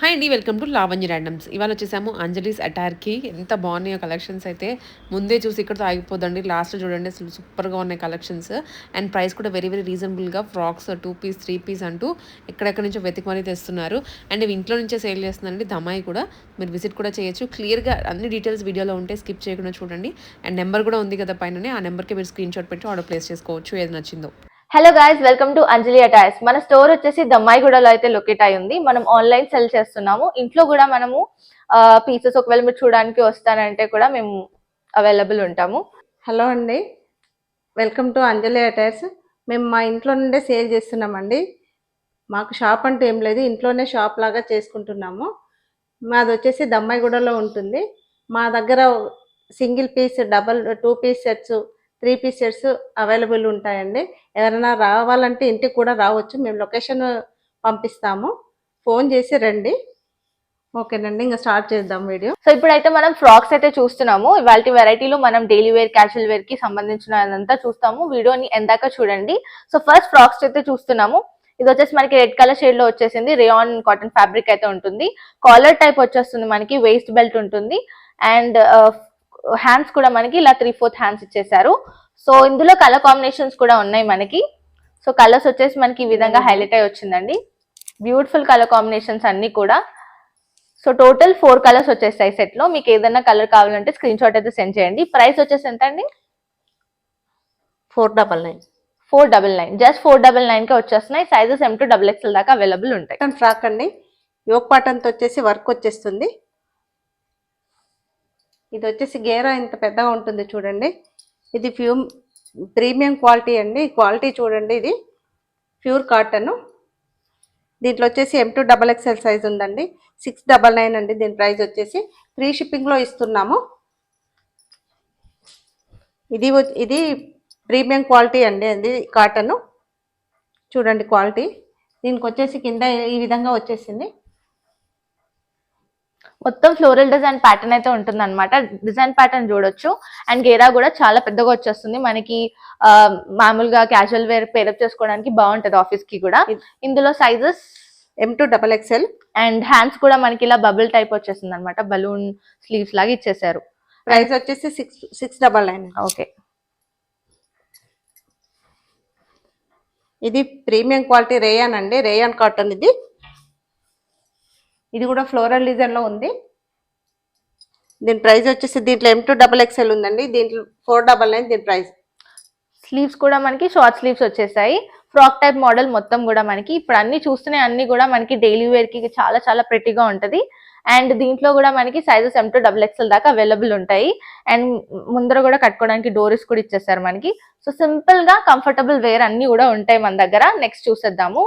Hi అండి welcome to Lavanya randoms ఇవాళ వచ్చేసాము అంజలీస్ అటార్కి ఎంత బాగున్నాయో కలెక్షన్స్ అయితే. ముందే చూసి ఇక్కడతో ఆగిపోదండి. లాస్ట్ చూడండి అసలు సూపర్గా ఉన్నాయి కలెక్షన్స్ అండ్ ప్రైస్ కూడా వెరీ వెరీ రీజనబుల్గా frocks two piece three piece అంటూ ఎక్కడెక్కడ నుంచో వెతికమని తెస్తున్నారు. అండ్ ఇవి ఇంట్లో నుంచే సేల్ చేస్తున్నారండి. దమాయి కూడా. మీరు విజిట్ కూడా చేయొచ్చు. క్లియర్గా అన్ని డీటెయిల్స్ వీడియోలో ఉంటే స్కిప్ చేయకుండా చూడండి. అండ్ నెంబర్ కూడా ఉంది కదా పైననే. ఆ నెంబర్కి మీరు స్క్రీన్ షాట్ పెట్టి ఆర్డర్ ప్లేస్ చేసుకోవచ్చు. ఏది నచ్చిందో. Hello guys welcome to Anjali attires మన స్టోర్ వచ్చేసి దమ్మాయిగూడలో అయితే లొకేట్ అయి ఉంది. మనం ఆన్లైన్ సెల్ చేస్తున్నాము. ఇంట్లో కూడా మనము పీసెస్ ఒకవేళ మీరు చూడడానికి వస్తానంటే కూడా మేము అవైలబుల్ ఉంటాము. హలో అండి. వెల్కమ్ టు అంజలి అటైర్స్ మేము మా ఇంట్లో నుండే సేల్ చేస్తున్నామండి. మాకు షాప్ అంటూ ఏం లేదు. ఇంట్లోనే షాప్ లాగా చేసుకుంటున్నాము. మాది వచ్చేసి దమ్మాయిగూడలో ఉంటుంది. మా దగ్గర single piece double two piece sets three piece sets available ఉంటాయండి. ఎవరైనా రావాలంటే ఇంటికి కూడా రావచ్చు. మేము లొకేషన్ పంపిస్తాము. ఫోన్ చేసి రండి. ఓకేనండి ఇంకా స్టార్ట్ చేద్దాం వీడియో. సో ఇప్పుడైతే మనం ఫ్రాక్స్ అయితే చూస్తున్నాము. ఇవాళ వెరైటీలో మనం డైలీ వేర్ క్యాజువల్ వేర్కి సంబంధించినదంతా చూస్తాము. వీడియోని ఎందాక చూడండి. సో ఫస్ట్ ఫ్రాక్స్ అయితే చూస్తున్నాము. ఇది వచ్చేసి మనకి రెడ్ కలర్ షేడ్లో వచ్చేసింది. రేయాన్ కాటన్ ఫ్యాబ్రిక్ అయితే ఉంటుంది. కాలర్ టైప్ వచ్చేస్తుంది మనకి వేస్ట్ బెల్ట్ ఉంటుంది. అండ్ హ్యాండ్స్ కూడా మనకి ఇలా త్రీ ఫోర్త్ హ్యాండ్స్ ఇచ్చేసారు సో ఇందులో కలర్ కాంబినేషన్స్ కూడా ఉన్నాయి మనకి. సో కలర్స్ వచ్చేసి మనకి ఈ విధంగా హైలైట్ అయి వచ్చిందండి. బ్యూటిఫుల్ కలర్ కాంబినేషన్స్ అన్ని కూడా. సో టోటల్ ఫోర్ కలర్స్ వచ్చేస్తాయి సెట్లో. మీకు ఏదైనా కలర్ కావాలంటే స్క్రీన్ షాట్ అయితే సెండ్ చేయండి. ప్రైస్ వచ్చేసి ఎంత అండి four double nine four double nine just four double నైన్కి వచ్చేస్తున్నాయి. Sizes M to double XL దాకా అవైలబుల్ ఉంటాయి. ఫ్రాక్ అండి. యోగ్ పాటన్తో వచ్చేసి వర్క్ వచ్చేస్తుంది. ఇది వచ్చేసి గేరా ఇంత పెద్దగా ఉంటుంది చూడండి. ఇది ప్యూ ప్రీమియం క్వాలిటీ అండి. క్వాలిటీ చూడండి ఇది. Pure cotton. దీంట్లో వచ్చేసి M to double XL size ఉందండి. సిక్స్ డబల్ నైన్ అండి దీని ప్రైస్ వచ్చేసి. ఫ్రీ షిప్పింగ్లో ఇస్తున్నాము. ఇది ఇది ప్రీమియం క్వాలిటీ అండి అది కాటను. చూడండి క్వాలిటీ. దీనికి వచ్చేసి కింద ఈ విధంగా వచ్చేసింది. మొత్తం ఫ్లోరల్ డిజైన్ ప్యాటర్న్ అయితే ఉంటుంది అనమాట డిజైన్ ప్యాటర్న్ చూడొచ్చు. అండ్ గేరా కూడా చాలా పెద్దగా వచ్చేస్తుంది. మనకి మామూలుగా క్యాజువల్ వేర్ పేరప్ చేసుకోవడానికి బాగుంటది ఆఫీస్కి కూడా ఇందులో sizes? M to double XL and hands కూడా మనకి ఇలా బబుల్ టైప్ వచ్చేసింది అనమాట బలూన్ స్లీవ్స్ లాగా ఇచ్చేసారు. ప్రైస్ వచ్చేసి six six double nine. Okay. ఇది ప్రీమియం క్వాలిటీ రేయాన్ అండి. రేయాన్ కాటన్ ఇది. ఇది కూడా ఫ్లోరల్ డిజైన్లో ఉంది. దీని ప్రైస్ వచ్చేసి దీంట్లో ఎం టూ డబల్ ఎక్స్ఎల్ ఉందండి. దీంట్లో ఫోర్ డబల్ నైన్ దీని ప్రైస్ స్లీవ్స్ కూడా మనకి షార్ట్ స్లీవ్స్ వచ్చేసాయి. ఫ్రాక్ టైప్ మోడల్ మొత్తం కూడా మనకి ఇప్పుడు అన్ని చూస్తున్నాయి. అన్ని కూడా మనకి డైలీ వేర్కి చాలా చాలా ప్రెట్టిగా ఉంటది. అండ్ దీంట్లో కూడా మనకి sizes M to double XL దాకా అవైలబుల్ ఉంటాయి. అండ్ ముందర కూడా కట్టుకోవడానికి డోరీస్ కూడా ఇచ్చేసారు మనకి. సో సింపుల్గా కంఫర్టబుల్ వేర్ అన్ని కూడా ఉంటాయి మన దగ్గర. నెక్స్ట్ చూసేద్దాము.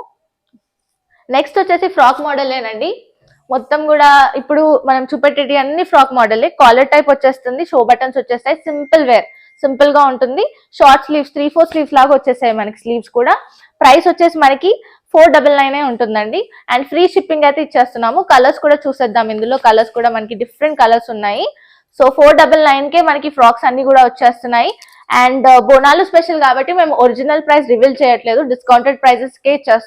నెక్స్ట్ వచ్చేసి ఫ్రాక్ మోడలేనండి మొత్తం కూడా ఇప్పుడు మనం చూపెట్టేటి అన్ని ఫ్రాక్ మోడలే కాలర్ టైప్ వచ్చేస్తుంది షో బటన్స్ వచ్చేస్తాయి సింపుల్ వేర్ సింపుల్గా ఉంటుంది. Short sleeves three four sleeves లాగా వచ్చేసాయి మనకి స్లీవ్స్ కూడా. ప్రైస్ వచ్చేసి మనకి ఫోర్ డబల్ నైన్ ఉంటుందండి. అండ్ ఫ్రీ షిప్పింగ్ అయితే ఇచ్చేస్తున్నాము. కలర్స్ కూడా చూసేద్దాం. ఇందులో కలర్స్ కూడా మనకి డిఫరెంట్ కలర్స్ ఉన్నాయి. సో ఫోర్ డబల్ నైన్ కే మనకి ఫ్రాక్స్ అన్ని కూడా వచ్చేస్తున్నాయి. అండ్ uh, బోనాలు స్పెషల్ కాబట్టి మేము ఒరిజినల్ ప్రైస్ రివీల్ చేయట్లేదు. డిస్కౌంటెడ్ ప్రైజెస్కే కే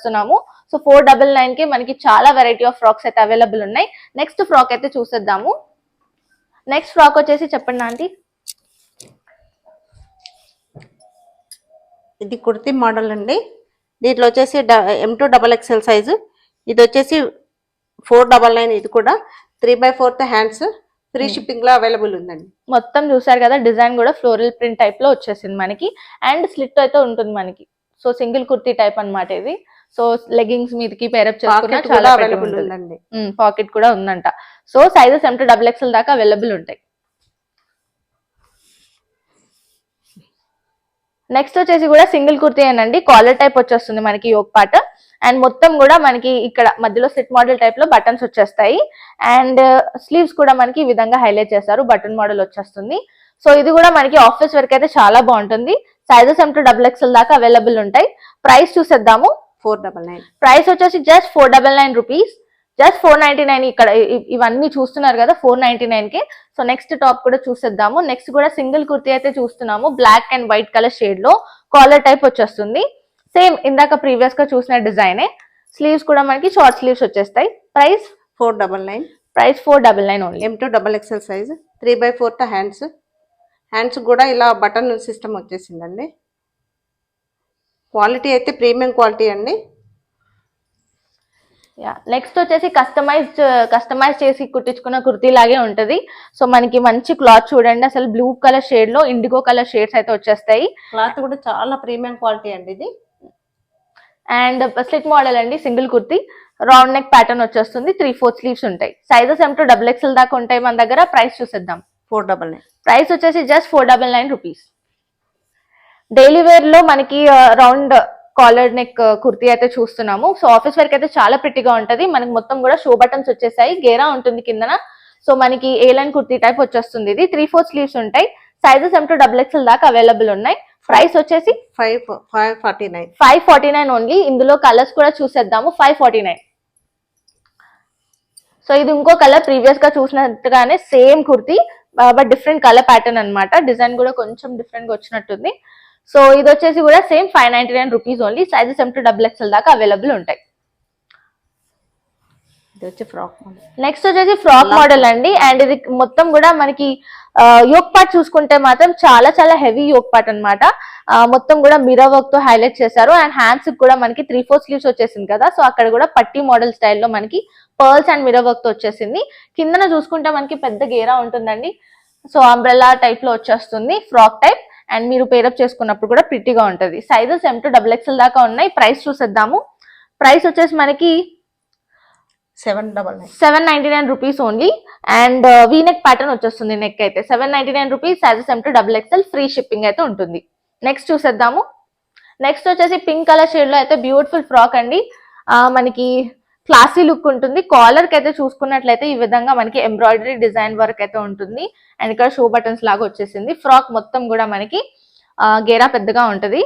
సో ఫోర్ డబల్ నైన్కి మనకి చాలా వెరైటీ ఆఫ్ ఫ్రాక్స్ అయితే అవైలబుల్ ఉన్నాయి. నెక్స్ట్ ఫ్రాక్ అయితే చూసేద్దాము. నెక్స్ట్ ఫ్రాక్ వచ్చేసి చెప్పండి ఆంటీ. ఇది కుర్తి మోడల్ అండి. దీంట్లో వచ్చేసి M to double XL size ఇది వచ్చేసి ఫోర్ డబల్ నైన్ ఇది కూడా. Three by fourth hands free షిప్పింగ్లో అవైలబుల్ ఉందండి. మొత్తం చూసారు కదా డిజైన్ కూడా ఫ్లోరల్ ప్రింట్ టైప్లో వచ్చేసింది మనకి. అండ్ స్లిట్ అయితే ఉంటుంది మనకి. సో సింగిల్ కుర్తీ టైప్ అన్నమాట ఇది. సో లెగ్గింగ్స్ మీదకి పేరప్ చేసుకున్నా చాలా అవైలబుల్ ఉందండి. పాకెట్ కూడా ఉందంట. So sizes M to double XL దాకా అవైలబుల్ ఉంటాయి. నెక్స్ట్ వచ్చేసి కూడా సింగిల్ కుర్తీ అండి కాలర్ టైప్ వచ్చేస్తుంది మనకి యోగ్ పాట. అండ్ మొత్తం కూడా మనకి ఇక్కడ మధ్యలో సెట్ మోడల్ టైప్లో బటన్స్ వచ్చేస్తాయి. అండ్ స్లీవ్స్ కూడా మనకి ఈ విధంగా హైలైట్ చేస్తారు బటన్ మోడల్ వచ్చేస్తుంది. సో ఇది కూడా మనకి ఆఫీస్ వర్క్ అయితే చాలా బాగుంటుంది. Sizes M to double XL దాకా అవైలబుల్ ఉంటాయి. ప్రైస్ చూసేద్దాము. ఫోర్ డబల్ నైన్ ప్రైస్ వచ్చేసి just four double nine rupees just four ninety nine ఇక్కడ ఇవన్నీ చూస్తున్నారు కదా ఫోర్ నైన్టీ నైన్కి. సో నెక్స్ట్ టాప్ కూడా చూసేద్దాము. నెక్స్ట్ కూడా సింగిల్ కుర్తీ అయితే చూస్తున్నాము. బ్లాక్ అండ్ వైట్ కలర్ షేడ్లో. కాలర్ టైప్ వచ్చేస్తుంది. సేమ్ ఇందాక ప్రీవియస్గా చూసిన డిజైనే స్లీవ్స్ కూడా మనకి షార్ట్ స్లీవ్స్ వచ్చేస్తాయి. Price four double nine price four double nine only M to double XL size three by fourth hands hands కూడా ఇలా బటన్ సిస్టమ్ వచ్చేసిందండి. క్వాలిటీ అయితే ప్రీమియం క్వాలిటీ అండి. యా నెక్స్ట్ వచ్చేసి కస్టమైజ్ కస్టమైజ్ చేసి కుట్టించుకున్న కుర్తీ లాగే ఉంటది. సో మనకి మంచి క్లాత్ చూడండి. అసలు బ్లూ కలర్ షేడ్లో ఇండిగో కలర్ షేడ్స్ అయితే వచ్చేస్తాయి. క్లాత్ కూడా చాలా ప్రీమియం క్వాలిటీ అండి ఇది. అండ్ స్లిట్ మోడల్ అండి single kurti. Round neck pattern వచ్చేస్తుంది త్రీ ఫోర్ స్లీవ్స్ ఉంటాయి. Sizes M to double XL దాకా ఉంటాయి మన దగ్గర. ప్రైస్ చూసేద్దాం. ఫోర్ డబల్ నైన్ ప్రైస్ వచ్చేసి just four double nine rupees daily వేర్లో మనకి రౌండ్ కాలర్ నెక్ కుర్తీ అయితే చూస్తున్నాము. సో ఆఫీస్ వేర్ అయితే చాలా ప్రిటీగా ఉంటది. మనకి మొత్తం కూడా షో బటన్స్ వచ్చేసాయి. గేరా ఉంటుంది కిందన. సో మనకి ఏ లైన్ కుర్తీ టైప్ వచ్చేస్తుంది ఇది. త్రీ ఫోర్ స్లీవ్స్ ఉంటాయి. Sizes M to double XL దాకా అవైలబుల్ ఉన్నాయి. ప్రైస్ వచ్చేసి five five forty nine. Five forty nine only. ఇందులో కలర్స్ కూడా చూసేద్దాము. Five forty nine. సో ఇది ఇంకో కలర్ ప్రీవియస్గా చూసినట్టుగానే same kurti but different colour pattern అన్నమాట. డిజైన్ కూడా కొంచెం డిఫరెంట్గా వచ్చినట్టుంది. సో ఇది వచ్చేసి కూడా same five ninety nine rupees only. Sizes M to double XL దాకా అవైలబుల్ ఉంటాయి. ఇది వచ్చి ఫ్రాక్ మోడల్ నెక్స్ట్ వచ్చేసి ఫ్రాక్ మోడల్ అండి. అండ్ ఇది మొత్తం కూడా మనకి యోక్ పార్ట్ చూసుకుంటే మాత్రం చాలా చాలా హెవీ యోక్ పార్ట్ అనమాట మొత్తం కూడా మిరర్ వర్క్తో హైలైట్ చేశారు. అండ్ హ్యాండ్స్ కూడా మనకి త్రీ ఫోర్ స్లీవ్స్ వచ్చేసింది కదా. సో అక్కడ కూడా పట్టి మోడల్ స్టైల్లో మనకి పర్ల్స్ అండ్ మిరర్ వర్క్తో వచ్చేసింది. కిందన చూసుకుంటే మనకి పెద్ద గేరా ఉంటుందండి. సో అంబ్రెల్లా టైప్లో వచ్చేస్తుంది ఫ్రాక్ టైప్ అండ్ మీరు పేరప్ చేసుకున్నప్పుడు కూడా ప్రిటీగా ఉంటది. Sizes M to double XL దాకా ఉన్నాయి. ప్రైస్ చూసేద్దాము. ప్రైస్ వచ్చేసి మనకి seven double nine seven ninety nine rupees only and V neck pattern వచ్చేస్తుంది నెక్ అయితే. Seven ninety nine rupees as same to double XL free shipping అయితే ఉంటుంది. Next చూసేద్దాము. నెక్స్ట్ వచ్చేసి పింక్ కలర్ షేడ్లో అయితే బ్యూటిఫుల్ ఫ్రాక్ అండి. మనకి క్లాసీ లుక్ ఉంటుంది. కాలర్కి అయితే చూసుకున్నట్లయితే ఈ విధంగా మనకి ఎంబ్రాయిడరీ డిజైన్ వర్క్ అయితే ఉంటుంది. అండ్ ఇక్కడ షో బటన్స్ లాగా వచ్చేసింది. ఫ్రాక్ మొత్తం కూడా మనకి గేరా పెద్దగా ఉంటుంది.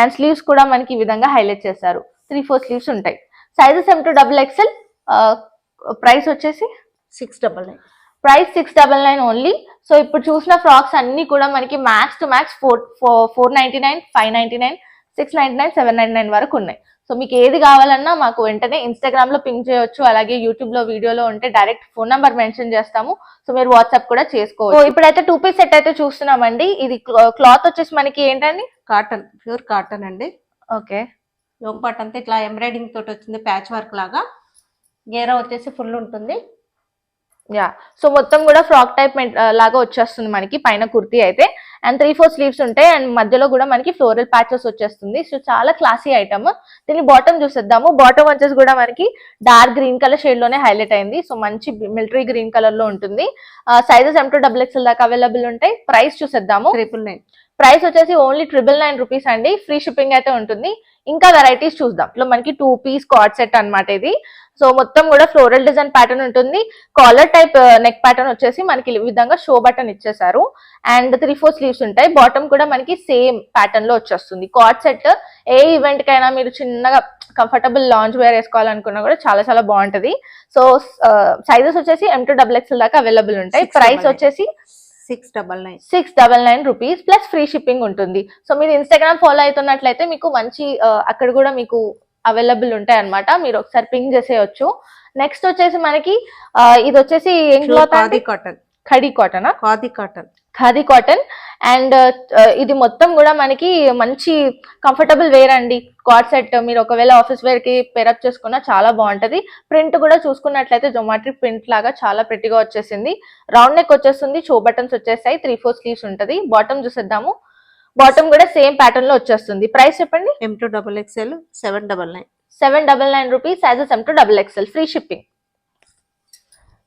అండ్ స్లీవ్స్ కూడా మనకి ఈ విధంగా హైలైట్ చేశారు. త్రీ ఫోర్ స్లీవ్స్ ఉంటాయి. Sizes M to double XL price వచ్చేసి six double nine. Price six double nine only. So ఇప్పుడు చూసిన ఫ్రాక్స్ అన్ని కూడా మనకి max to max four four ninety nine five ninety nine six ninety nine seven ninety nine వరకు ఉన్నాయి. So మీకు ఏది కావాలన్నా మాకు వెంటనే ఇన్స్టాగ్రామ్లో పింక్ చేయొచ్చు అలాగే యూట్యూబ్లో వీడియోలో ఉంటే డైరెక్ట్ ఫోన్ నంబర్ మెన్షన్ చేస్తాము. సో మీరు వాట్సాప్ కూడా చేసుకోవచ్చు. సో ఇప్పుడైతే టూ పీస్ సెట్ అయితే చూస్తున్నామండి. ఇది క్లాత్ వచ్చేసి మనకి ఏంటండి? కాటన్ ప్యూర్ కాటన్ అండి. ఓకే. యోగ పాట్ అంతా ఇట్లా ఎంబ్రాయిడింగ్ తోటి వచ్చింది ప్యాచ్ వర్క్ లాగా. గేరా వచ్చేసి ఫుల్ ఉంటుంది. యా. సో మొత్తం కూడా ఫ్రాక్ టైప్ లాగా వచ్చేస్తుంది మనకి పైన కుర్తీ అయితే. అండ్ త్రీ ఫోర్ స్లీవ్స్ ఉంటాయి. అండ్ మధ్యలో కూడా మనకి ఫ్లోరల్ ప్యాచెస్ వచ్చేస్తుంది. సో చాలా క్లాసీ ఐటమ్ దీని బాటమ్ చూసేద్దాము. బాటమ్ వచ్చేసి కూడా మనకి డార్క్ గ్రీన్ కలర్ షేడ్లోనే హైలైట్ అయింది. సో మంచి మిలిటరీ గ్రీన్ కలర్లో ఉంటుంది. Sizes M to double XL దాకా అవైలబుల్ ఉంటాయి. ప్రైస్ చూసేద్దాము. ట్రిపుల్ నైన్ ప్రైస్ వచ్చేసి ఓన్లీ ట్రిపుల్ నైన్ రూపీస్ అండి. ఫ్రీ షిప్పింగ్ అయితే ఉంటుంది. ఇంకా వెరైటీస్ చూద్దాం. ఇట్లా మనకి టూ పీస్ కార్డ్ సెట్ అన్నమాట ఇది. సో మొత్తం కూడా ఫ్లోరల్ డిజైన్ ప్యాటర్న్ ఉంటుంది. కాలర్ టైప్ నెక్ ప్యాటర్న్ వచ్చేసి మనకి ఈ విధంగా షో బటన్ ఇచ్చేసారు అండ్ త్రీ ఫోర్ స్లీవ్స్ ఉంటాయి. బాటమ్ కూడా మనకి సేమ్ ప్యాటర్న్లో వచ్చేస్తుంది. కార్డ్ సెట్ ఏ ఈవెంట్ కైనా మీరు చిన్నగా కంఫర్టబుల్ లాంచ్ వేర్ వేసుకోవాలనుకున్నా కూడా చాలా చాలా బాగుంటది. సో సైజెస్ వచ్చేసి ఎం టు డబుల్ ఎక్స్ఎల్ దాకా అవైలబుల్ ఉంటాయి. ప్రైస్. వచ్చేసి six double nine six double nine rupees plus free shipping ఉంటుంది. సో మీరు ఇన్స్టాగ్రామ్ ఫాలో అవుతున్నట్లయితే మీకు మంచి ఆ, అక్కడ కూడా మీకు అవైలబుల్ ఉంటాయి అన్నమాట మీరు ఒకసారి పింగ్ చేసేయచ్చు. నెక్స్ట్ వచ్చేసి మనకి ఇది వచ్చేసి ఏం cloth khadi cotton. Khadi cotton? Khadi cotton. Khadi cotton. And ఇది మొత్తం కూడా మనకి మంచి కంఫర్టబుల్ వేర్ అండి. కార్డ్ సెట్ మీరు ఒకవేళ ఆఫీస్ వేర్కి పేరప్ చేసుకున్నా చాలా బాగుంటది. ప్రింట్ కూడా చూసుకున్నట్లయితే జొమాట్రిక్ ప్రింట్ లాగా చాలా pretty గా వచ్చేసింది. రౌండ్ నెక్ వచ్చేస్తుంది షో బటన్స్ వచ్చేస్తాయి త్రీ ఫోర్ స్లీవ్స్ ఉంటది. బాటమ్ చూసేద్దాము. బాటమ్ కూడా సేమ్ ప్యాటర్న్లో వచ్చేస్తుంది. ప్రైస్ చెప్పండి? M to double XL seven double nine seven double nine rupees sizes M to double XL free shipping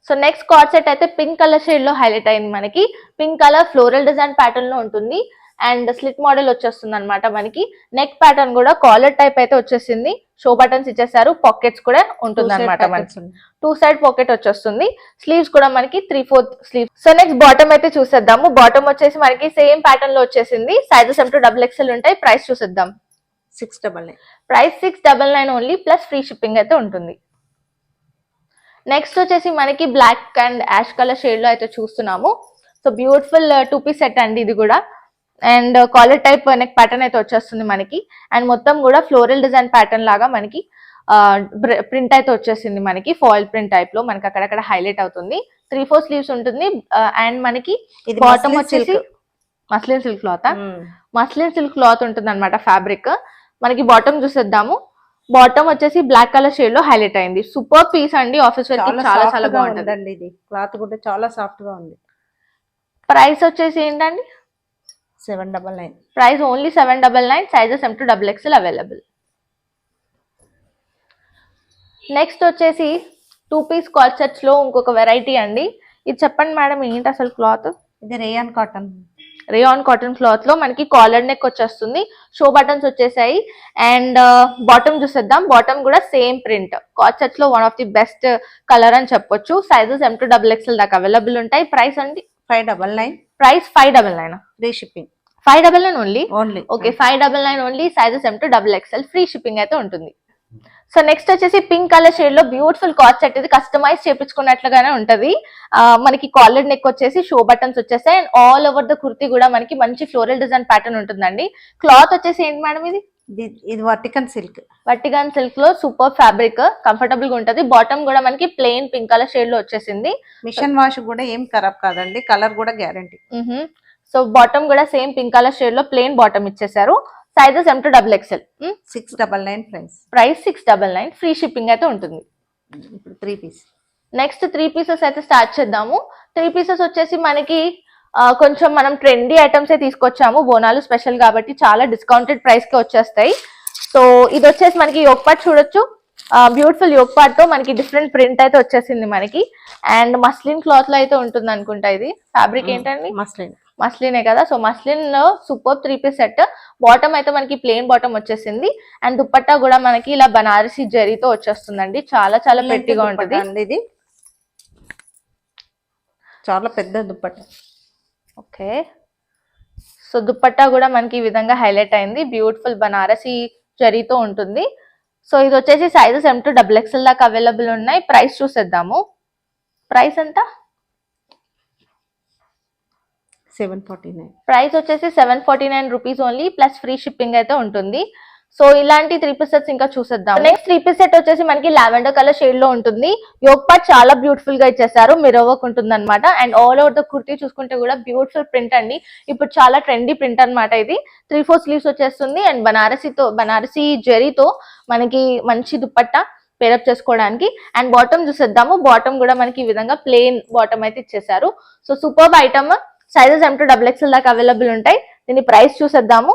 so next co-ord set అయితే pink colour షేడ్లో highlight అయింది మనకి. పింక్ కలర్ ఫ్లోరల్ డిజైన్ ప్యాటర్న్లో ఉంటుంది. And slit model వచ్చేస్తుంది అనమాట మనకి. Neck pattern కూడా కాలర్ టైప్ అయితే వచ్చేసింది. షో బటన్స్ ఇచ్చేసారు. పాకెట్స్ కూడా ఉంటుంది అనమాట మనకి. టూ సైడ్ పాకెట్ వచ్చేస్తుంది. స్లీవ్స్ కూడా మనకి three fourth sleeve so next bottom అయితే చూసేద్దాము. బాటమ్ వచ్చేసి మనకి సేమ్ ప్యాటర్న్లో వచ్చేసింది. Sizes M to double XL ఉంటాయి. ప్రైస్ చూసేద్దాం. Six double nine price six double nine only plus free shipping అయితే ఉంటుంది. నెక్స్ట్ వచ్చేసి మనకి బ్లాక్ అండ్ యాష్ కలర్ షేడ్లో అయితే చూస్తున్నాము. So beautiful two piece set అండి ఇది కూడా. And collar type neck pattern అయితే వచ్చేస్తుంది మనకి. అండ్ మొత్తం కూడా ఫ్లోరల్ డిజైన్ ప్యాటర్న్ లాగా మనకి ప్రింట్ అయితే వచ్చేసింది మనకి ఫాయిల్ ప్రింట్ టైప్లో మనకి అక్కడక్కడ హైలైట్ అవుతుంది. త్రీ ఫోర్ స్లీవ్స్ ఉంటుంది. అండ్ మనకి బాటమ్ వచ్చేసి. Muslin silk cloth. Muslin silk cloth ఉంటుంది అనమాట ఫ్యాబ్రిక్ మనకి బాటమ్ చూసేద్దాము. బాటమ్ వచ్చేసి బ్లాక్ కలర్ షేడ్లో హైలైట్ అయింది. సూపర్ పీస్ అండి. ఆఫీస్ వేర్ చాలా చాలా బాగుంటుంది. ఉందండి ఇది. క్లాత్ కూడా చాలా సాఫ్ట్గా ఉంది. ప్రైస్ వచ్చేసి ఏంటండి? Seven double nine price only seven double nine sizes M to double XL available next వచ్చేసి టూ పీస్ కాల్ సెట్స్లో ఇంకొక వెరైటీ అండి. ఇది చెప్పండి మేడం ఏంటి అసలు క్లాత్ ఇది రేయాన్ కాటన్ రేయాన్ కాటన్ క్లాత్లో మనకి కాలర్ నెక్ వచ్చేస్తుంది. షో బటన్స్ వచ్చేసాయి. అండ్ బాటమ్ చూసేద్దాం. బాటమ్ కూడా same print సెట్స్లో one of the best colour అని చెప్పొచ్చు. Sizes M to double XL దాకా అవైలబుల్ ఉంటాయి. ప్రైస్ అండి? Five double nine price five double nine free shipping five double nine only only okay five double nine only sizes M to double XL free shipping అయితే ఉంటుంది. So next వచ్చేసి pink colour షేడ్లో beautiful cot set ఇది customise చేపించుకున్నట్లుగానే ఉంటది. మనకి collar neck వచ్చేసి show buttons వచ్చేసాయి and all over the kurti కూడా మనకి మంచి ఫ్లోరల్ డిజైన్ ప్యాటర్న్ ఉంటుందండి. క్లాత్ వచ్చేసి ఏంటి మేడం ఇది? ఇది వర్టికన్ సిల్క్ వర్టిగాన్ సిల్క్లో సూపర్ ఫ్యాబ్రిక్ కంఫర్టబుల్గా ఉంటది. బాటమ్ కూడా మనకి ప్లెయిన్ పింక్ కలర్ షేడ్లో వచ్చేసింది. మిషన్ వాష్ కూడా ఏం ఖరాబ్ కాదండి. కలర్ కూడా గ్యారంటీ సో బాటమ్ కూడా సేమ్ పింక్ కలర్ షేడ్లో ప్లెయిన్ బాటమ్ ఇచ్చేసారు. Sizes M to double XL six double nine price price six double nine free shipping అయితే ఉంటుంది. ఇప్పుడు three piece next three pieces అయితే స్టార్ట్ చేద్దాము. త్రీ పీసెస్ వచ్చేసి మనకి కొంచెం మనం ట్రెండీ ఐటమ్స్ ఏ తీసుకొచ్చాము. బోనాలు స్పెషల్ కాబట్టి చాలా డిస్కౌంటెడ్ ప్రైస్కి వచ్చేస్తాయి. సో ఇది వచ్చేసి మనకి యోగ్ పార్ట్ చూడొచ్చు. బ్యూటిఫుల్ యోగ్ పార్ట్తో మనకి డిఫరెంట్ ప్రింట్ అయితే వచ్చేసింది మనకి. అండ్ మస్లిన్ క్లాత్లో అయితే ఉంటుంది అనుకుంటా ఇది ఫ్యాబ్రిక్ ఏంటండి? మస్లిన్ మస్లినే కదా? So మస్లిన్లో super three piece set. Bottom అయితే మనకి ప్లెయిన్ బాటమ్ వచ్చేసింది. అండ్ దుపట్టా కూడా మనకి ఇలా బనారసి జరీతో వచ్చేస్తుందండి. చాలా చాలా పెట్టిగా ఉంటుంది. ఇది. చాలా పెద్ద దుప్పట్ట. ఓకే. సో దుపట్టా కూడా మనకి ఈ విధంగా హైలైట్ అయింది. బ్యూటిఫుల్ బనారసి జరీతో ఉంటుంది. సో ఇది వచ్చేసి sizes M to double XL దాకా అవైలబుల్ ఉన్నాయి. ప్రైస్ చూసేద్దాము. ప్రైస్ ఎంత? సెవెన్ ఫార్టీ నైన్ ప్రైస్ వచ్చేసి seven forty nine rupees only plus free shipping అయితే ఉంటుంది. సో ఇలాంటి త్రీ పీస్ సెట్స్ ఇంకా చూసేద్దాం. నెక్స్ట్ త్రీ పీస్ సెట్ వచ్చేసి మనకి లావెండర్ కలర్ షేడ్లో ఉంటుంది. యోగ్ పార్ట్ చాలా బ్యూటిఫుల్గా ఇచ్చేసారు మిరర్ ఉంటుంది అనమాట and all over the kurti చూసుకుంటే కూడా బ్యూటిఫుల్ ప్రింట్ అండి. ఇప్పుడు చాలా ట్రెండీ ప్రింట్ అన్నమాట ఇది. త్రీ ఫోర్ స్లీవ్స్ వచ్చేస్తుంది. అండ్ బనారసీతో బనారసి జరీతో మనకి మంచి దుప్పట్టా పేరప్ చేసుకోవడానికి. అండ్ బాటమ్ చూసేద్దాము. బాటమ్ కూడా మనకి ఈ విధంగా ప్లెయిన్ బాటమ్ అయితే ఇచ్చేసారు. So super item sizes M to double XL దాకా అవైలబుల్ ఉంటాయి. దీని ప్రైస్ చూసేద్దాము.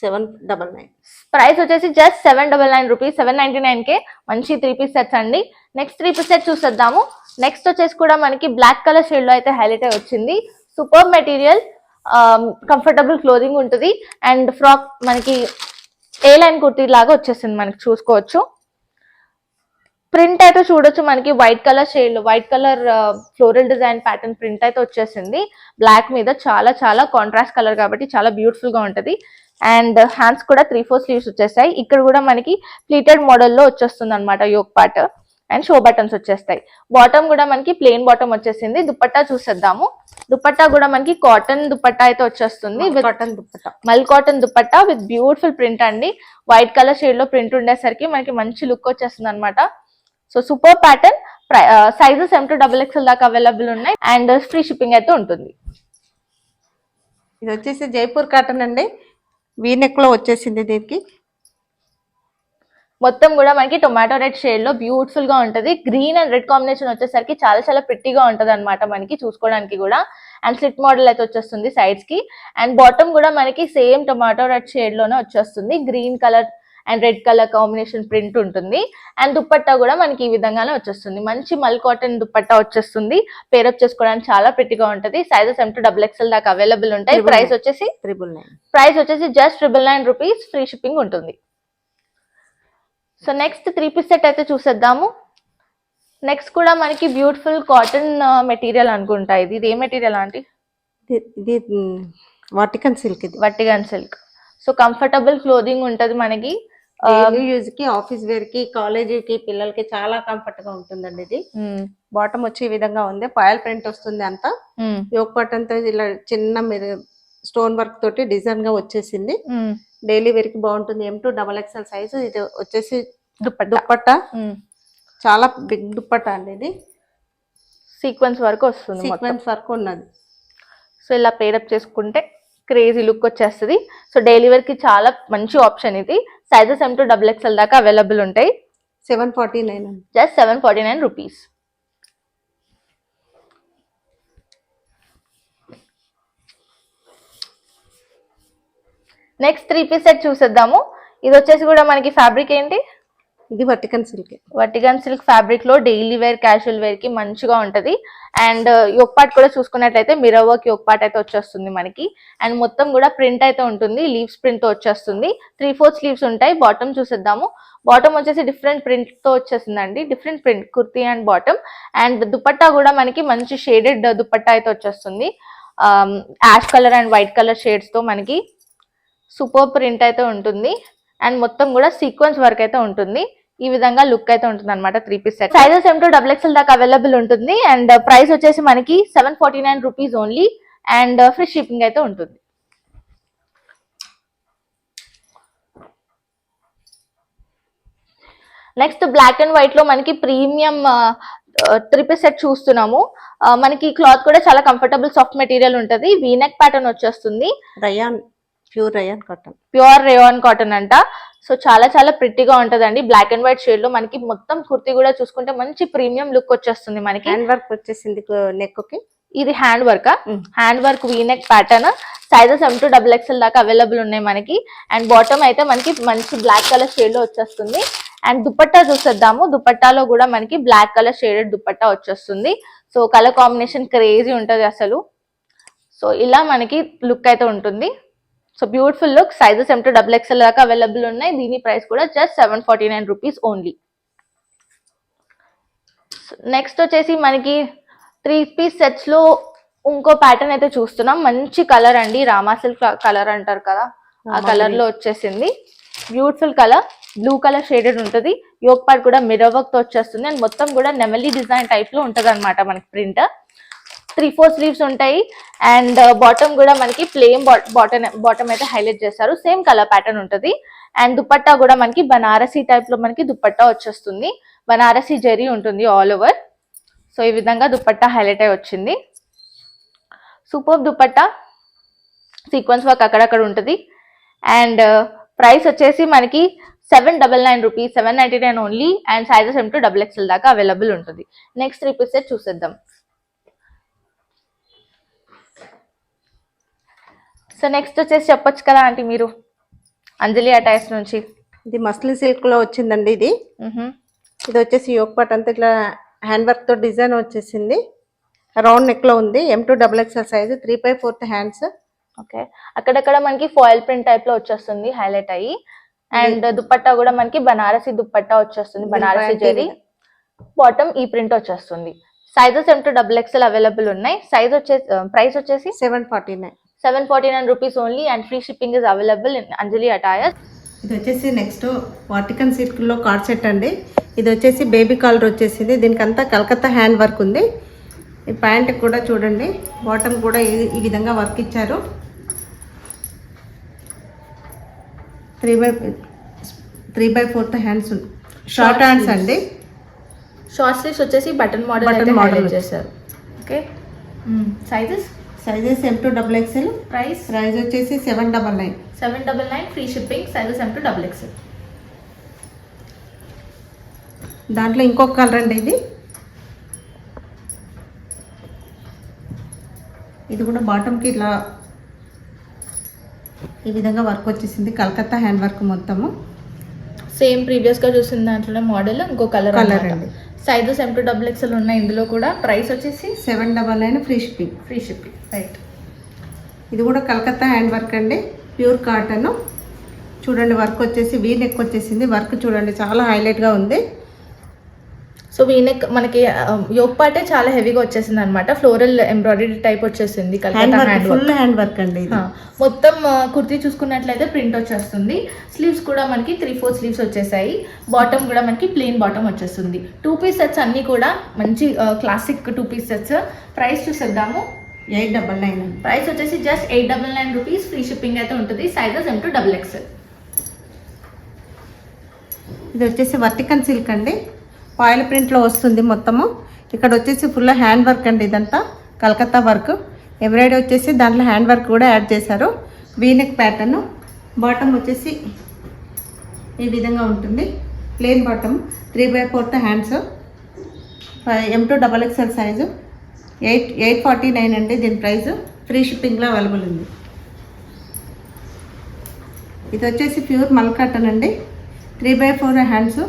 సెవెన్ డబల్ నైన్ ప్రైస్ వచ్చేసి just seven double nine rupees seven ninety nine కే మంచి త్రీ పీస్ సెట్స్ అండి. నెక్స్ట్ త్రీ పీస్ సెట్ చూసేద్దాము. నెక్స్ట్ వచ్చేసి కూడా మనకి బ్లాక్ కలర్ షేడ్లో అయితే హైలైట్ అయి వచ్చింది. సూపర్ మెటీరియల్ కంఫర్టబుల్ క్లోదింగ్ ఉంటుంది. అండ్ ఫ్రాక్ మనకి ఏ లైన్ కుర్తీ లాగా వచ్చేసింది మనకి చూసుకోవచ్చు. ప్రింట్ అయితే చూడొచ్చు మనకి white colour shade white colour floral design pattern print అయితే వచ్చేసింది. బ్లాక్ మీద చాలా చాలా కాంట్రాస్ట్ కలర్ కాబట్టి చాలా బ్యూటిఫుల్గా ఉంటది. అండ్ హ్యాండ్స్ కూడా త్రీ ఫోర్ స్లీవ్స్ వచ్చేస్తాయి ఇక్కడ కూడా మనకి ప్లీటెడ్ మోడల్లో వచ్చేస్తుంది అనమాట yoke part. And show buttons వచ్చేస్తాయి. బాటమ్ కూడా మనకి ప్లెయిన్ బాటమ్ వచ్చేసింది. దుపట్టా చూసేద్దాము. దుపట్టా కూడా మనకి కాటన్ దుపట్టా అయితే వచ్చేస్తుంది. With cotton dupatta. Mul cotton dupatta with beautiful print అండి. వైట్ కలర్ షేడ్లో ప్రింట్ ఉండేసరికి మనకి మంచి లుక్ వచ్చేస్తుంది అనమాట so super pattern sizes M to double XL దాకా అవైలబుల్ ఉన్నాయి అండ్ ఫ్రీ షిప్పింగ్ అయితే ఉంటుంది. ఇది వచ్చేసి జైపూర్ కాటన్ అండి. వీ నెక్లో వచ్చేసింది దీనికి. మొత్తం కూడా మనకి టొమాటో రెడ్ షేడ్లో బ్యూటిఫుల్గా ఉంటది. గ్రీన్ అండ్ రెడ్ కాంబినేషన్ వచ్చేసరికి చాలా చాలా ప్రిట్టిగా ఉంటది అనమాట మనకి చూసుకోవడానికి కూడా. అండ్ స్లిట్ మోడల్ అయితే వచ్చేస్తుంది సైడ్స్కి. అండ్ బాటమ్ కూడా మనకి సేమ్ టొమాటో రెడ్ షేడ్లోనే వచ్చేస్తుంది. Green colour and red colour combination print ఉంటుంది. అండ్ దుపట్టా కూడా మనకి ఈ విధంగానే వచ్చేస్తుంది. మంచి మల్ కాటన్ దుపట్టా వచ్చేస్తుంది. పేరప్ చేసుకోవడానికి చాలా ప్రిట్టిగా ఉంటది. Sizes M to double XL దాకా అవైలబుల్ ఉంటాయి. ప్రైస్. వచ్చేసి త్రిబుల్ నైన్ ప్రైస్ వచ్చేసి just triple nine rupees free shipping ఉంటుంది. So next three piece set అయితే చూసేద్దాము. నెక్స్ట్ కూడా మనకి బ్యూటిఫుల్ కాటన్ మెటీరియల్ అనుకుంటా. ఇది ఇది ఏ మెటీరియల్ ఆంటీ? ఇది వర్టికన్ సిల్క్ ఇది. Vatican silk so comfortable clothing ఉంటది మనకి. యూజ్కి ఆఫీస్ వేర్కి కాలేజీ కి పిల్లలకి చాలా కంఫర్ట్గా ఉంటుందండి ఇది. బాటమ్ వచ్చి ఈ విధంగా ఉంది. పాయల్ ప్రింట్ వస్తుంది అంతా. యోగ్ బటన్తో ఇలా చిన్న మీరు స్టోన్ వర్క్ తోటి డిజైన్గా వచ్చేసింది. డైలీ వేర్కి బాగుంటుంది. M to double XL size ఇది వచ్చేసి దుప్పట్టా. దుప్పట్టా. చాలా బిగ్ దుప్పట్టా అండి ఇది. సీక్వెన్స్ వరకు వస్తుంది సీక్వెన్స్ వర్క్ ఉన్నది. సో ఇలా పేరప్ చేసుకుంటే క్రేజీ లుక్ వచ్చేస్తుంది. సో డైలీ వేర్కి చాలా మంచి ఆప్షన్ ఇది. Sizes M to double XL దాకా అవైలబుల్ ఉంటాయి. Seven forty nine just seven forty nine rupees next three piece set చూసేద్దాము. ఇది వచ్చేసి కూడా మనకి ఫ్యాబ్రిక్ ఏంటి? ఇది వర్టికన్ సిల్క్ వర్టికన్ సిల్క్ ఫ్యాబ్రిక్లో డైలీ వేర్ క్యాజువల్ వేర్కి మంచిగా ఉంటది. అండ్ యోక్ పార్ట్ కూడా చూసుకున్నట్లయితే మిరర్ వర్క్ యోక్ పార్ట్ అయితే వచ్చేస్తుంది మనకి. అండ్ మొత్తం కూడా ప్రింట్ అయితే ఉంటుంది. లీవ్స్ ప్రింట్తో వచ్చేస్తుంది. త్రీ ఫోర్ స్లీవ్స్ ఉంటాయి. బాటమ్ చూసేద్దాము. బాటమ్ వచ్చేసి డిఫరెంట్ ప్రింట్తో వచ్చేసిందండి. Different print kurti and bottom and dupatta కూడా మనకి మంచి షేడెడ్ uh, దుపట్టా అయితే వచ్చేస్తుంది. Ash colour and white colour షేడ్స్తో మనకి. సూపర్ ప్రింట్ అయితే ఉంటుంది. అండ్ మొత్తం కూడా సీక్వెన్స్ వర్క్ అయితే ఉంటుంది. ఈ విధంగా లుక్ అయితే ఉంటుంది అనమాట three piece set sizes M to double XL దాకా అవైలబుల్ ఉంటుంది. అండ్ ప్రైస్ వచ్చేసి మనకి seven forty nine rupees only and free shipping అయితే ఉంటుంది. నెక్స్ట్ బ్లాక్ అండ్ వైట్లో మనకి ప్రీమియం త్రీ పీస్ సెట్ చూస్తున్నాము. Uh, మనకి క్లాత్ కూడా చాలా కంఫర్టబుల్ సాఫ్ట్ మెటీరియల్ ఉంటుంది. వీనెక్ ప్యాటర్న్ వచ్చేస్తుంది. Rayon pure rayon cotton. Pure rayon cotton అంట. సో చాలా చాలా ప్రిట్టిగా ఉంటదండి. బ్లాక్ అండ్ వైట్ షేడ్లో మనకి మొత్తం కుర్తి కూడా చూసుకుంటే మంచి ప్రీమియం లుక్ వచ్చేస్తుంది మనకి. హ్యాండ్ వర్క్ వచ్చేసింది నెక్కి? ఇది hand work. Hand work V neck pattern sizes M to double XL దాకా అవైలబుల్ ఉన్నాయి మనకి. అండ్ బాటమ్ అయితే మనకి మంచి బ్లాక్ కలర్ షేడ్లో వచ్చేస్తుంది. అండ్ దుపట్టా చూసేద్దాము. దుపట్టాలో కూడా మనకి బ్లాక్ కలర్ షేడెడ్ దుపట్టా వచ్చేస్తుంది. సో కలర్ కాంబినేషన్ క్రేజీ ఉంటది అసలు. సో ఇలా మనకి లుక్ అయితే ఉంటుంది. So beautiful look sizes to double XL దాకా అవైలబుల్ ఉన్నాయి. దీని ప్రైస్ కూడా just seven forty nine rupees only next వచ్చేసి మనకి త్రీ పీస్ సెట్స్లో ఇంకో ప్యాటర్న్ అయితే చూస్తున్నాం. మంచి కలర్ అండి. రామా సిల్క్ కలర్ అంటారు కదా. ఆ కలర్లో వచ్చేసింది. Beautiful colour blue colour shaded ఉంటది. యోక్ పార్ట్ కూడా మిర్రర్ వర్క్తో వచ్చేస్తుంది. అండ్ మొత్తం కూడా నెమలి డిజైన్ టైప్లో ఉంటది అనమాట మనకి ప్రింట్ త్రీ ఫోర్ స్లీవ్స్ ఉంటాయి. అండ్ uh, బాటమ్ కూడా మనకి ప్లేన్ బాటమ్ బాటమ్ అయితే హైలైట్ చేస్తారు. సేమ్ కలర్ ప్యాటర్న్ ఉంటుంది. అండ్ దుపట్టా కూడా మనకి బనారసీ టైప్లో మనకి దుపట్టా వచ్చేస్తుంది. బనారసీ జరీ ఉంటుంది ఆల్ ఓవర్ సో ఈ విధంగా దుపట్టా హైలైట్ అయి వచ్చింది. సూపర్ దుపట్టా సీక్వెన్స్ వర్క్ అక్కడక్కడ ఉంటుంది. అండ్ uh, ప్రైస్ వచ్చేసి మనకి seven double nine rupees seven ninety nine only and sizes M to double XL దాకా అవైలబుల్ ఉంటుంది. నెక్స్ట్ రిపీస్ చూసేద్దాం. సో నెక్స్ట్ వచ్చేసి చెప్పొచ్చు కదా ఆంటీ మీరు. అంజలి అటైర్స్ నుంచి. ఇది మస్లిన్ సిల్క్లో వచ్చిందండి ఇది. ఇది వచ్చేసి యోక్ పాట్ అంతా ఇట్లా హ్యాండ్ వర్క్తో డిజైన్ వచ్చేసింది. రౌండ్ నెక్లో ఉంది. M to double XL size three by fourth hands okay. అక్కడక్కడ మనకి ఫాయిల్ ప్రింట్ టైప్లో వచ్చేస్తుంది హైలైట్ అయ్యి. అండ్ దుపట్టా కూడా మనకి బనారసి దుపట్టా వచ్చేస్తుంది బనారసి జరీ బాటమ్ ఈ ప్రింట్ వచ్చేస్తుంది. Sizes M to double XL available ఉన్నాయి. సైజ్ వచ్చేసి ప్రైస్ వచ్చేసి seven forty nine seven forty nine rupees only and free shipping is available in Anjali attire ఇది వచ్చేసి నెక్స్ట్ వాటికన్ సిల్క్లో కార్డ్ సెట్ అండి. ఇది వచ్చేసి బేబీ కాలర్ వచ్చేసింది. దీనికి అంతా కలకత్తా హ్యాండ్ వర్క్ ఉంది. ఈ ప్యాంట్ కూడా చూడండి. బాటమ్ కూడా ఈ విధంగా వర్క్ ఇచ్చారు. Three by three by fourth hands short hands అండి. షార్ట్ స్లీవ్స్ వచ్చేసి బటన్ మోడల్ model హైలైట్ చేశారు. Okay sizes sizes M to double XL price price వచ్చేసి seven double nine seven double nine free shipping sizes M to double XL దాంట్లో ఇంకొక colour అండి ఇది. ఇది కూడా బాటమ్కి ఇట్లా ఈ విధంగా వర్క్ వచ్చేసింది. కలకత్తా హ్యాండ్ వర్క్ మొత్తము. సేమ్ ప్రీవియస్గా చూసిన దాంట్లోనే మోడల్ ఇంకో కలర్ కలర్ అండి. Sizes M to double XL ఉన్నాయి ఇందులో కూడా. ప్రైస్ వచ్చేసి seven double nine free shipping. Free shipping. Right. ఇది కూడా కలకత్తా హ్యాండ్ వర్క్ అండి. Pure cotton. చూడండి వర్క్ వచ్చేసి వీ నెక్ వచ్చేసింది. వర్క్ చూడండి చాలా హైలైట్గా ఉంది. సో వీనెక్ మనకి యోగ్ పాటే చాలా హెవీగా వచ్చేసింది అనమాట ఫ్లోరల్ ఎంబ్రాయిడరీ టైప్ వచ్చేసింది hand work hand work full hand work అండి మొత్తం కుర్తీ చూసుకున్నట్లయితే ప్రింట్ వచ్చేస్తుంది. స్లీవ్స్ కూడా మనకి త్రీ ఫోర్ స్లీవ్స్ వచ్చేసాయి. బాటమ్ కూడా మనకి ప్లెయిన్ బాటమ్ వచ్చేస్తుంది. టూ పీస్ సెట్స్ అన్నీ కూడా మంచి classic two piece sets price చూసేద్దాము. ఎయిట్ డబల్ నైన్ ప్రైస్ వచ్చేసి just eight double nine rupees free shipping అయితే ఉంటుంది. Sizes M to double XL ఇది వచ్చేసి వర్టికన్ సిల్క్ అండి. ఫాయిల్ ప్రింట్లో వస్తుంది మొత్తము. ఇక్కడ వచ్చేసి ఫుల్ హ్యాండ్ వర్క్ అండి ఇదంతా. కలకత్తా వర్క్ ఎంబ్రాయిడరీ వచ్చేసి దాంట్లో హ్యాండ్ వర్క్ కూడా యాడ్ చేశారు. వీనెక్ ప్యాటర్ను బాటమ్ వచ్చేసి ఈ విధంగా ఉంటుంది. Plain bottom three by fourth hands M to double XL size eight eight forty nine అండి దీని ప్రైస్ ఫ్రీ షిప్పింగ్లో అవైలబుల్ ఉంది. ఇది వచ్చేసి ప్యూర్ మల్ కాటన్ అండి. Three by four hands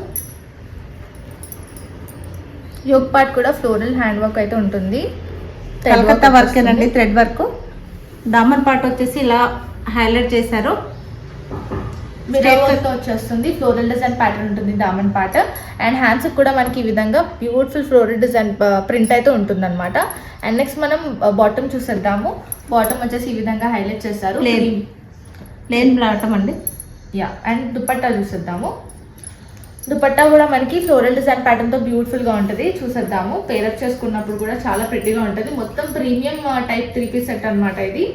yoke part కూడా ఫ్లోరల్ హ్యాండ్ వర్క్ అయితే ఉంటుంది. కలకత్తా వర్క్ అండి థ్రెడ్ వర్క్ దామన్ పార్ట్ వచ్చేసి ఇలా హైలైట్ చేశారు. వచ్చేస్తుంది. ఫ్లోరల్ డిజైన్ ప్యాటర్న్ ఉంటుంది డామన్ పార్ట్. అండ్ హ్యాండ్స్ కూడా మనకి ఈ విధంగా బ్యూటిఫుల్ ఫ్లోరల్ డిజైన్ ప్రింట్ అయితే ఉంటుంది అనమాట అండ్ నెక్స్ట్ మనం బాటమ్ చూసేద్దాము. బాటమ్ వచ్చేసి ఈ విధంగా హైలైట్ చేస్తారు Plain. ప్లేన్ బాటమ్ అండి. యా అండ్ దుపట్టా చూసేద్దాము. దుపట్టా కూడా మనకి ఫ్లోరల్ డిజైన్ ప్యాటర్న్తో బ్యూటిఫుల్గా ఉంటుంది. చూసేద్దాము. పేరప్ చేసుకున్నప్పుడు కూడా చాలా ప్రెట్టీగా ఉంటుంది. మొత్తం premium type three piece set అన్నమాట ఇది.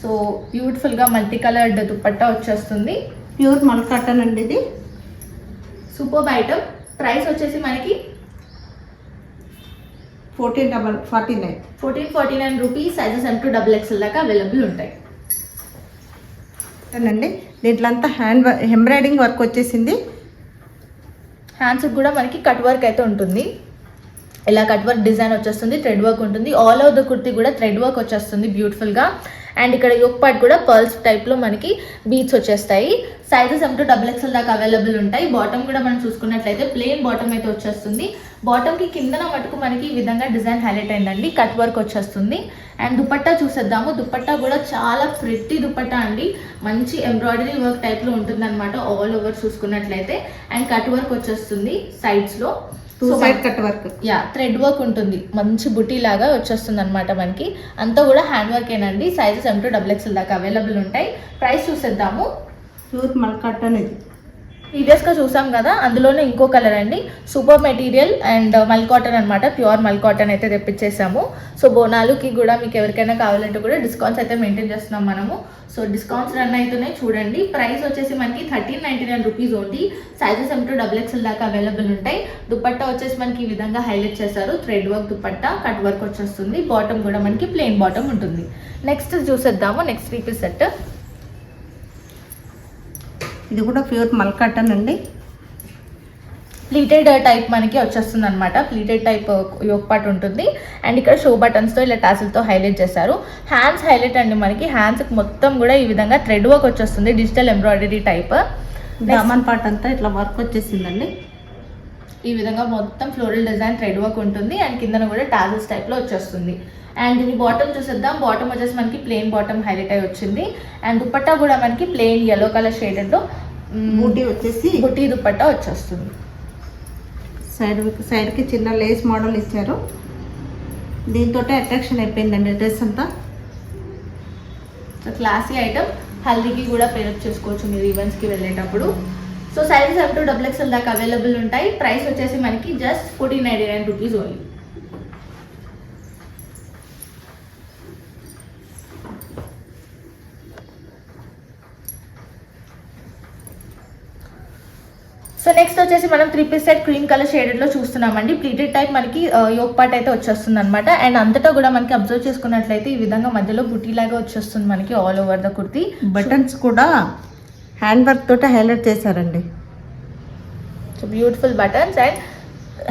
సో బ్యూటిఫుల్గా మల్టీ కలర్డ్ దుపట్టా వచ్చేస్తుంది. ప్యూర్ మల్ కాటన్ అండి ఇది. సూపర్ ఐటమ్ ప్రైస్ వచ్చేసి మనకి fourteen double forty nine fourteen forty nine rupees sizes M to double XL దాకా అవైలబుల్ ఉంటాయి. అండి దీంట్లో అంతా హ్యాండ్ ఎంబ్రాయిడింగ్ వర్క్ వచ్చేసింది. హ్యాండ్స్కి కూడా మనకి కట్ వర్క్ అయితే ఉంటుంది. ఇలా కట్ వర్క్ డిజైన్ వచ్చేస్తుంది థ్రెడ్ వర్క్ ఉంటుంది. ఆల్ ఓవర్ ద కుర్తి కూడా థ్రెడ్ వర్క్ వచ్చేస్తుంది బ్యూటిఫుల్గా అండ్ ఇక్కడ యోక్ పార్ట్ కూడా పర్ల్స్ టైప్లో మనకి బీట్స్ వచ్చేస్తాయి. Sizes M to double XL దాకా అవైలబుల్ ఉంటాయి. బాటమ్ కూడా మనం చూసుకున్నట్లయితే ప్లెయిన్ బాటమ్ అయితే వచ్చేస్తుంది. బాటమ్కి కిందన మటుకు మనకి ఈ విధంగా డిజైన్ హైలైట్ అయిందండి. కట్ వర్క్ వచ్చేస్తుంది. అండ్ దుపట్టా చూసేద్దాము. దుపట్టా కూడా చాలా ప్రెట్టి దుపట్టా అండి. మంచి ఎంబ్రాయిడరీ వర్క్ టైప్లో ఉంటుంది అనమాట ఆల్ ఓవర్ చూసుకున్నట్లయితే. అండ్ కట్ వర్క్ వచ్చేస్తుంది సైడ్స్లో two side cut work yeah thread work ఉంటుంది. మంచి బుటీ లాగా వచ్చేస్తుంది అనమాట మనకి. అంతా కూడా హ్యాండ్ వర్క్ ఏనండి. Sizes M to double XL దాకా అవైలబుల్ ఉంటాయి. ప్రైస్ చూసేద్దాము. ప్యూర్ మల్ కాటన్ ఇది. ప్రీవియస్గా చూసాం కదా అందులోనే ఇంకో కలర్ అండి. Super material and mul cotton అనమాట ప్యూర్ మల్ కాటన్ అయితే తెప్పించేసాము. సో బోనాలుకి కూడా మీకు ఎవరికైనా కావాలంటే కూడా డిస్కౌంట్స్ అయితే మెయింటైన్ చేస్తున్నాం మనము. సో డిస్కౌంట్స్ రన్ అవుతున్నాయి చూడండి. ప్రైస్ వచ్చేసి మనకి thirteen ninety nine rupees only sizes M double XL దాకా అవైలబుల్ ఉంటాయి. దుపట్టా వచ్చేసి మనకి ఈ విధంగా హైలైట్ చేశారు. Thread work dupatta cut work వచ్చేస్తుంది. బాటమ్ కూడా మనకి ప్లెయిన్ బాటమ్ ఉంటుంది. నెక్స్ట్ చూసేద్దాము. నెక్స్ట్ త్రీ పీస్ సెట్ ఇది కూడా ప్యూర్ మల్ కాటన్ అండి. ప్లీటెడ్ టైప్ మనకి వచ్చేస్తుంది అనమాట ప్లీటెడ్ టైప్ యోక్ పార్ట్ ఉంటుంది. అండ్ ఇక్కడ షో బటన్స్తో ఇలా టాసిల్తో హైలైట్ చేశారు. హ్యాండ్స్ హైలైట్ అండి మనకి. హ్యాండ్స్కి మొత్తం కూడా ఈ విధంగా థ్రెడ్ వర్క్ వచ్చేస్తుంది. డిజిటల్ ఎంబ్రాయిడరీ టైప్ దామన్ పార్ట్ అంతా ఇట్లా వర్క్ వచ్చేసిందండి. ఈ విధంగా మొత్తం ఫ్లోరల్ డిజైన్ థ్రెడ్ వర్క్ ఉంటుంది. అండ్ కిందన కూడా టాజిల్స్ టైప్లో వచ్చేస్తుంది. అండ్ దీని బాటమ్ చూసేద్దాం. బాటమ్ వచ్చేసి మనకి ప్లెయిన్ బాటమ్ హైలైట్ అయి వచ్చింది. అండ్ దుపట్టా కూడా మనకి ప్లెయిన్ ఎల్లో కలర్ షేడెడ్లో బూటీ వచ్చేసి బుట్టి దుపట్టా వచ్చేస్తుంది. సైడ్ సైడ్కి చిన్న లేస్ మోడల్ ఇచ్చారు. దీంతో అట్రాక్షన్ అయిపోయిందండి డ్రెస్ అంతా. సో క్లాసీ ఐటమ్ హల్దీకి కూడా పేరప్ చేసుకోవచ్చు మీరు ఈవెంట్స్కి వెళ్ళేటప్పుడు. So sizes up to double XL దాకా అవైలబుల్ ఉంటాయి. ప్రైస్ వచ్చేసి మనకి just fourteen ninety nine rupees only next వచ్చేసి మనం three piece set cream colour షేడెడ్లో చూస్తున్నామండి. ప్లీటెడ్ టైప్ మనకి యోక్ పార్ట్ అయితే వచ్చేస్తుంది అనమాట అండ్ అంతటా కూడా మనకి అబ్జర్వ్ చేసుకున్నట్లయితే ఈ విధంగా మధ్యలో బుటీ లాగా వచ్చేస్తుంది మనకి all over the kurti. Buttons కూడా హ్యాండ్ వర్క్ తోటి హైలైట్ చేశారండి. సో బ్యూటిఫుల్ బటన్స్ అండ్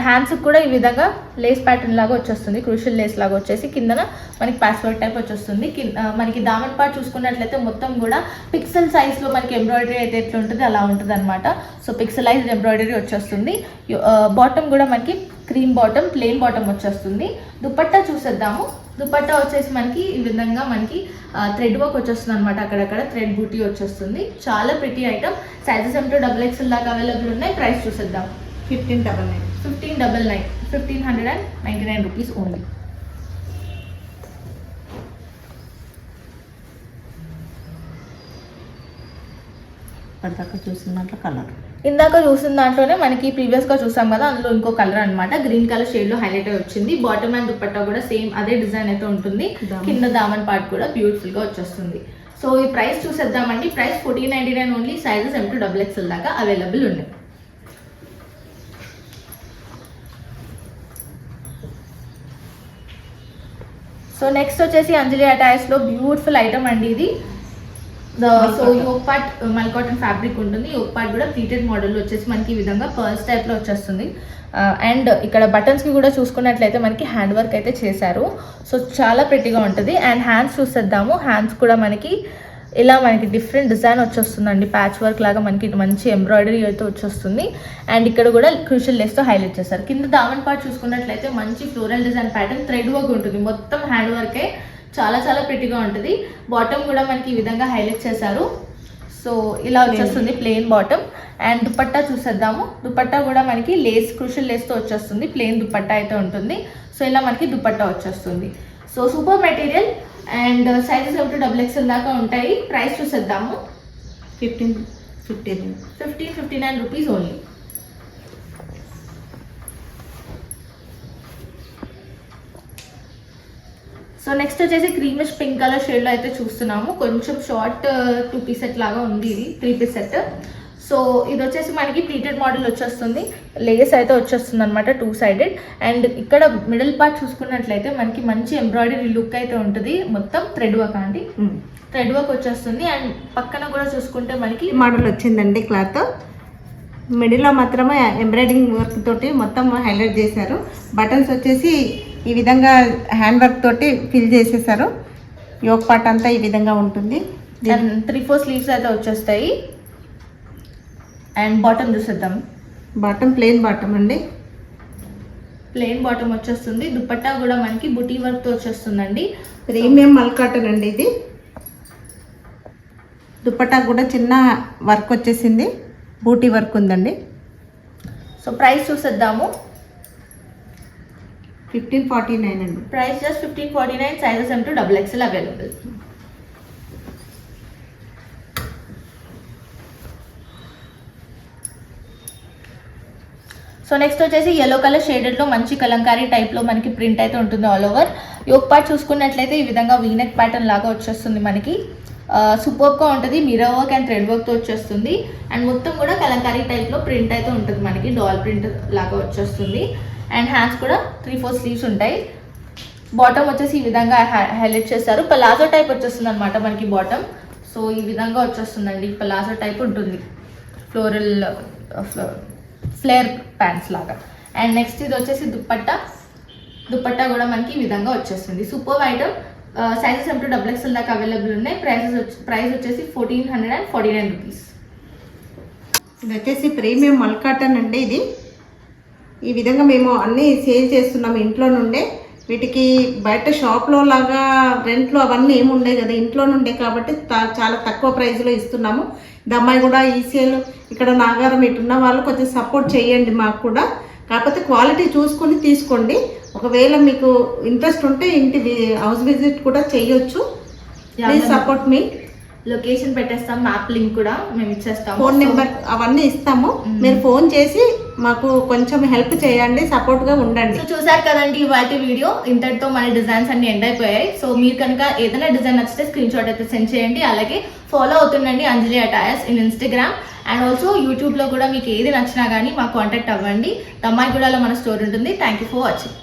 హ్యాండ్స్కి కూడా ఈ విధంగా లేస్ ప్యాటర్న్ లాగా వచ్చేస్తుంది క్రూషియల్ లేస్ లాగా వచ్చేసి కిందన మనకి పాస్వర్డ్ టైప్ వచ్చేస్తుంది. కింద మనకి దామన్ పార్ట్ చూసుకున్నట్లయితే మొత్తం కూడా పిక్సెల్ సైజ్లో మనకి ఎంబ్రాయిడరీ అయితే ఎట్లా ఉంటుంది అలా ఉంటుంది అనమాట సో పిక్సలైజ్డ్ ఎంబ్రాయిడరీ వచ్చేస్తుంది బాటమ్ కూడా మనకి క్రీమ్ బాటమ్ ప్లెయిన్ బాటమ్ వచ్చేస్తుంది. దుపట్టా చూసేద్దాము. దుపట్టా వచ్చేసి మనకి ఈ విధంగా మనకి థ్రెడ్ వర్క్ వచ్చేస్తుంది అనమాట అక్కడక్కడ. థ్రెడ్ బూటీ వచ్చేస్తుంది. చాలా pretty item sizes M to double XL దాకా అవైలబుల్ ఉన్నాయి. ప్రైస్ చూసేద్దాం. Fifteen double nine fifteen double nine fifteen hundred and ninety nine rupees only ఇప్పటిదాకా చూసిన దాంట్లో కలర్ ఇందాక చూసిన దాంట్లోనే మనకి ప్రీవియస్గా చూసాం కదా అందులో ఇంకో కలర్ అన్నమాట. గ్రీన్ కలర్ షేడ్లో హైలైట్ అయి వచ్చింది. బాటమ్ అండ్ దుపట్టా కూడా సేమ్ అదే డిజైన్ అయితే ఉంటుంది. కింద దామన్ పార్ట్ కూడా బ్యూటిఫుల్గా వచ్చేస్తుంది. సో ఈ ప్రైస్ చూసేద్దామండి. Price fourteen ninety nine only sizes M to double XL దాకా అవైలబుల్ ఉన్నాయి. సో నెక్స్ట్ వచ్చేసి అంజలి అటాచ్లో బ్యూటిఫుల్ ఐటమ్ అండి ఇది. So yoke part uh, mul cotton fabric ఉంటుంది. యోపాట్ కూడా ప్లీటెడ్ మోడల్ వచ్చేసి మనకి ఈ విధంగా పర్ల్స్ టైప్లో వచ్చేస్తుంది. Uh, అండ్ ఇక్కడ బటన్స్కి కూడా చూసుకున్నట్లయితే మనకి హ్యాండ్ వర్క్ అయితే చేశారు. సో చాలా ప్రెట్టిగా ఉంటుంది. అండ్ హ్యాండ్స్ చూసేద్దాము. హ్యాండ్స్ కూడా మనకి ఇలా మనకి డిఫరెంట్ డిజైన్ వచ్చేస్తుందండి. ప్యాచ్ వర్క్ లాగా మనకి మంచి ఎంబ్రాయిడరీ అయితే వచ్చేస్తుంది. అండ్ ఇక్కడ కూడా క్రూషల్ లెస్తో హైలైట్ చేస్తారు కింద దామన్ పార్ట్ చూసుకున్నట్లయితే మంచి floral design pattern thread work ఉంటుంది. మొత్తం హ్యాండ్ వర్కే చాలా చాలా ప్రిటిగా ఉంటుంది. బాటమ్ కూడా మనకి ఈ విధంగా హైలైట్ చేశారు. సో ఇలా వచ్చేస్తుంది ప్లెయిన్ బాటమ్ అండ్ దుపట్టా చూసేద్దాము. దుపట్టా కూడా మనకి లేస్ క్రూషల్ లేస్తో వచ్చేస్తుంది. ప్లెయిన్ దుపట్టా అయితే ఉంటుంది. సో ఇలా మనకి దుపట్టా వచ్చేస్తుంది. So super material and sizes ఒకటి డబుల్ ఎక్స్ఎల్ దాకా ఉంటాయి. ప్రైస్ చూసేద్దాము. Fifteen fifteen fifteen fifty nine rupees only so next వచ్చేసి క్రీమిష్ పింక్ కలర్ షేడ్లో అయితే చూస్తున్నాము. కొంచెం షార్ట్ టూ పీస్ సెట్ లాగా ఉంది ఇది. త్రీ పీస్ సెట్ సో ఇది వచ్చేసి మనకి ప్లీటెడ్ మోడల్ వచ్చేస్తుంది. లేస్ అయితే వచ్చేస్తుంది అనమాట టూ సైడెడ్ అండ్ ఇక్కడ మిడిల్ పార్ట్ చూసుకున్నట్లయితే మనకి మంచి ఎంబ్రాయిడరీ లుక్ అయితే ఉంటుంది. మొత్తం థ్రెడ్ వర్క్ అండి. థ్రెడ్ వర్క్ వచ్చేస్తుంది. అండ్ పక్కన కూడా చూసుకుంటే మనకి మోడల్ వచ్చిందండి క్లాత్. మిడిల్లో మాత్రమే ఎంబ్రాయిడింగ్ వర్క్ తోటి మొత్తం హైలైట్ చేశారు. బటన్స్ వచ్చేసి ఈ విధంగా హ్యాండ్ వర్క్ తోటి ఫిల్ చేసేసారు. యోగ్ పార్ట్ అంతా ఈ విధంగా ఉంటుంది. త్రీ ఫోర్ స్లీవ్స్ అయితే వచ్చేస్తాయి. అండ్ బాటమ్ చూసేద్దాం. బాటమ్ ప్లెయిన్ బాటమ్ అండి. ప్లెయిన్ బాటమ్ వచ్చేస్తుంది. దుపట్టా కూడా మనకి బుటీ వర్క్తో వచ్చేస్తుందండి. ప్రీమియం మల్ కాటన్ అండి ఇది. దుపట్టా కూడా చిన్న వర్క్ వచ్చేసింది. బూటీ వర్క్ ఉందండి. సో ప్రైస్ చూసేద్దాము. ఫిఫ్టీన్ ఫార్టీ నైన్ అండి. Price just fifteen forty nine sizes M to double XL available so next వచ్చేసి ఎల్లో కలర్ షేడెడ్లో మంచి కలంకారీ టైప్లో మనకి ప్రింట్ అయితే ఉంటుంది ఆల్ ఓవర్ యోక్ పార్ట్ చూసుకున్నట్లయితే ఈ విధంగా వీనెక్ ప్యాటర్న్ లాగా వచ్చేస్తుంది మనకి. సూపర్గా ఉంటుంది మిరర్ వర్క్ అండ్ థ్రెడ్ వర్క్తో వచ్చేస్తుంది. అండ్ మొత్తం కూడా కలంకారీ టైప్లో ప్రింట్ అయితే ఉంటుంది మనకి డాల్ ప్రింట్ లాగా వచ్చేస్తుంది. అండ్ హ్యాండ్స్ కూడా త్రీ ఫోర్ స్లీవ్స్ ఉంటాయి. బాటమ్ వచ్చేసి ఈ విధంగా హైలైట్ చేస్తారు. పలాజో టైప్ వచ్చేస్తుంది అనమాట మనకి బాటమ్ సో ఈ విధంగా వచ్చేస్తుందండి. పలాజో టైప్ ఉంటుంది. ఫ్లోరల్ ఫ్లోర్ uh, ప్యాంట్స్ లాగా. అండ్ నెక్స్ట్ ఇది వచ్చేసి దుప్పట్టా. దుప్పట్టా కూడా మనకి ఈ విధంగా వచ్చేస్తుంది. Super item sizes M to double XL దాకా అవైలబుల్ ఉన్నాయి. ప్రైసెస్ ప్రైస్ వచ్చేసి fourteen hundred and forty nine rupees ఇది వచ్చేసి ప్రీమియం మల్కాటన్ అండి ఇది. ఈ విధంగా మేము అన్నీ సేల్ చేస్తున్నాం ఇంట్లో నుండే. వీటికి బయట షాప్లో లాగా రెంట్లో అవన్నీ ఏమి ఉండే కదా ఇంట్లో నుండే కాబట్టి చాలా తక్కువ ప్రైస్లో ఇస్తున్నాము. దమ్మాయి కూడా ఈ సేల్ ఇక్కడ నాగారం ఇటున్న వాళ్ళు కొంచెం సపోర్ట్ చేయండి మాకు కూడా. కాకపోతే క్వాలిటీ చూసుకొని తీసుకోండి. ఒకవేళ మీకు ఇంట్రెస్ట్ ఉంటే ఇంటి హౌస్ విజిట్ కూడా చేయొచ్చు. ప్లీజ్ సపోర్ట్ మీ లొకేషన్ పెట్టేస్తాం మ్యాప్ లింక్ కూడా మేము ఇచ్చేస్తాము ఫోన్ నెంబర్ అవన్నీ ఇస్తాము. మీరు ఫోన్ చేసి మాకు కొంచెం హెల్ప్ చేయండి సపోర్ట్గా ఉండండి. సో చూసారు కదండి ఇవాటి వీడియో ఇంతటితో మన డిజైన్స్ అన్ని ఎండ్ అయిపోయాయి. సో మీరు కనుక ఏదైనా డిజైన్ నచ్చితే స్క్రీన్ షాట్ అయితే సెండ్ చేయండి. అలాగే follow అవుతుండండి Anjali attires in Instagram and also యూట్యూబ్లో కూడా మీకు ఏది నచ్చినా కానీ మాకు కాంటాక్ట్ అవ్వండి. తమ్మాయిగూడలో మన స్టోర్ ఉంటుంది. Thank you for watching